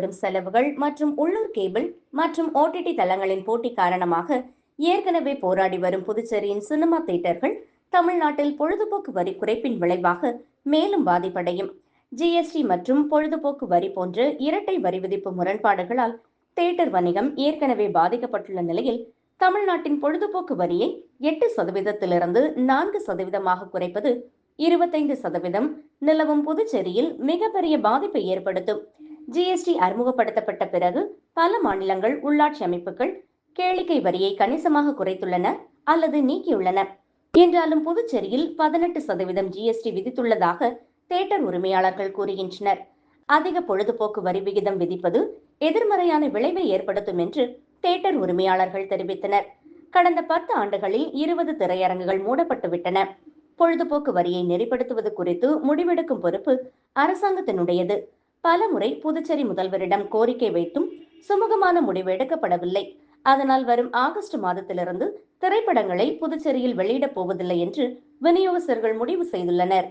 வரும் செலவுகள் மற்றும் உள்ளூர் கேபிள் மற்றும் ஓடிடி தளங்களின் போட்டி காரணமாக ஏற்கனவே போராடி வரும் புதுச்சேரியின் சினிமா தியேட்டர்கள் தமிழ்நாட்டில் பொழுதுபோக்கு வரி குறைப்பின் விளைவாக மேலும் பாதிப்படையும். ஜிஎஸ்டி மற்றும் பொழுதுபோக்கு வரி போன்ற இரட்டை வரி விதிப்பு முரண்பாடுகளால் தியேட்டர் வணிகம் ஏற்கனவே பாதிக்கப்பட்டுள்ள நிலையில் தமிழ்நாட்டின் பொழுதுபோக்கு வரியை எட்டு சதவீதத்திலிருந்து நான்கு சதவீதமாக குறைப்பது இருபத்தைந்து சதவீதம். நிலவும் புதுச்சேரியில் மிகப்பெரிய பாதிப்பை ஏற்படுத்தும். ஜிஎஸ்டி அறிமுகப்படுத்தப்பட்ட பிறகு பல மாநிலங்கள் உள்ளாட்சி அமைப்புகள் கேளிக்கை வரியை கணிசமாக குறைத்துள்ளன அல்லது நீக்கியுள்ளன. என்றாலும் புதுச்சேரியில் பதினெட்டு சதவீதம் ஜிஎஸ்டி விதித்துள்ளதாக தியேட்டர் உரிமையாளர்கள் கூறுகின்றனர். அதிக பொழுதுபோக்கு வரி விகிதம் விதிப்பது எதிர்மறையான விளைவை ஏற்படுத்தும் என்று தியேட்டர் உரிமையாளர்கள் தெரிவித்தனர். கடந்த பத்து ஆண்டுகளில் இருபது திரையரங்குகள் மூடப்பட்டுவிட்டன. பொழுதுபோக்கு வரியை நெறிப்படுத்துவது குறித்து முடிவெடுக்கும் பொறுப்பு அரசாங்கத்தினுடையது. பல முறை புதுச்சேரி முதல்வரிடம் கோரிக்கை வைத்தும் சுமூகமான முடிவு எடுக்கப்படவில்லை. அதனால் வரும் ஆகஸ்ட் மாதத்திலிருந்து திரைப்படங்களை புதுச்சேரியில் வெளியிடப் போவதில்லை என்று விநியோகஸ்தர்கள் முடிவு செய்துள்ளனர்.